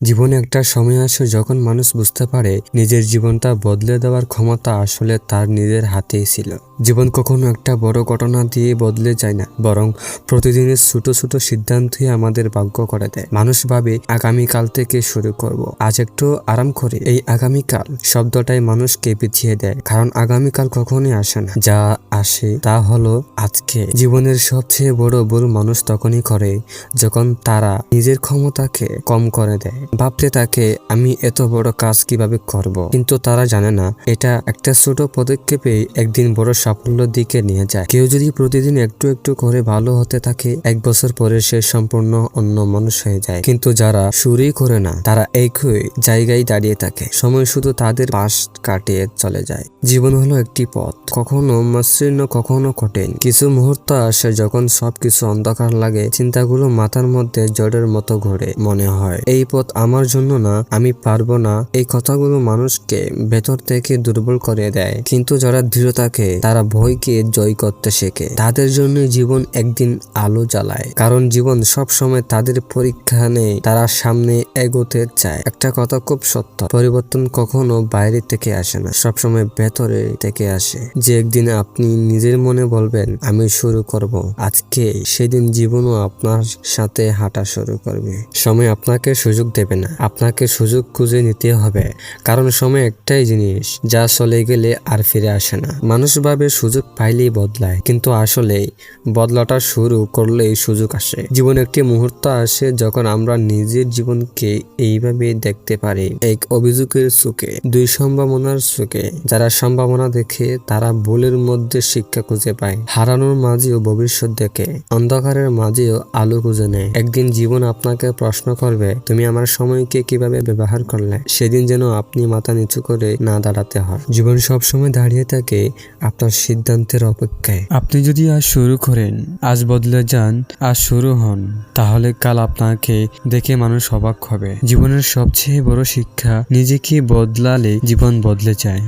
জীবনে একটা সময় আসে যখন মানুষ বুঝতে পারে নিজের জীবনটা বদলে দেওয়ার ক্ষমতা আসলে তার নিজের হাতেই ছিল। জীবন কখনো একটা বড় ঘটনা দিয়ে বদলে যায় না, বরং প্রতিদিনের ছোট ছোট সিদ্ধান্তই আমাদের ভাগ্য করে দেয়। মানুষ ভাবে আগামীকাল থেকে শুরু করব। আজ একটু আরাম করে এই আগামীকাল শব্দটাই মানুষকে পিছিয়ে দেয়, কারণ আগামীকাল কখনোই আসে না। যা আসে, তা হলো আজকে। জীবনের সবচেয়ে বড় ভুল মানুষ তখনই করে যখন তারা নিজের ক্ষমতাকে কম করে দেয়। ভাবতে থাকে, আমি এত বড় কাজ কীভাবে করব। কিন্তু তারা জানে না, এটা একটা ছোট পদক্ষেপে একদিন বড় সাফল্যের দিকে নিয়ে যায়। কেউ যদি প্রতিদিন একটু একটু করে ভালো হতে থাকে, এক বছর পরে সে সম্পূর্ণ অন্য মানুষ হয়ে যায়। কিন্তু যারা শুরুই করে না, তারা একই জায়গায় দাঁড়িয়ে থাকে। সময় শুধু তাদের পাশ কাটিয়ে চলে যায়। জীবন হলো একটি পথ। কখনো মসৃণ, কখনো কঠিন। কিছু মুহূর্ত আসে যখন সবকিছু অন্ধকার লাগে, চিন্তাগুলো মাথার মধ্যে জড়ের মতো ঘোরে মনে হয়। এই পথ আমার জন্য না, আমি পারব না। এই কথাগুলো মানুষকে ভেতর থেকে দুর্বল করে দেয়। কিন্তু যারা দৃঢ় থাকে, তারা ভয়কে জয় করতে শেখে। তাদের জন্য জীবন একদিন আলো জ্বালায়, কারণ জীবন সব সময় তাদের পরীক্ষা নেই তারা সামনে এগোতে চায়। একটা কথা খুব সত্য, পরিবর্তন কখনো বাইরে থেকে আসে না, সবসময় ভেতরে থেকে আসে। যে একদিন আপনি নিজের মনে বলবেন, আমি শুরু করব। আজকে সেদিন জীবনও আপনার সাথে হাঁটা শুরু করবে। সময় আপনাকে সুযোগ দেবে না, আপনাকে সুযোগ খুঁজে নিতে হবে। কারণ সময় একটাই জিনিস, যা চলে গেলে আর ফিরে আসে না। মানুষ ভাবে সুযোগ পাইলেই বদলায়। কিন্তু আসলে বদলাটা শুরু করলেই সুযোগ আসে। জীবন একটি মুহূর্ত আসে যখন আমরা নিজের জীবনকে এইভাবে দেখতে পারি। এক অভিযোগের চোখে, দুই সম্ভাবনার চোখে। যারা সম্ভাবনা দেখে, তারা ভুলের মধ্যে শিক্ষা খুঁজে পায়। হারানোর মাঝেও ভবিষ্যৎ দেখে। অন্ধকারের মাঝেও আলো খুঁজে নেয়। একদিন জীবন আপনাকে প্রশ্ন করবে, তুমি আমার সময়কে কীভাবে ব্যবহার করলে? সেদিন যেন আপনি মাথা নিচু করে না দাঁড়াতে হয় জীবন সবসময় দাঁড়িয়ে থাকে আপনার সিদ্ধান্তের অপেক্ষায়। আপনি যদি আজ শুরু করেন, আজ বদলে যান, আজ শুরু হন, তাহলে কাল আপনাকে দেখে মানুষ অবাক হবে। জীবনের সবচেয়ে বড় শিক্ষা, নিজেকে বদলালে জীবন বদলে যায়।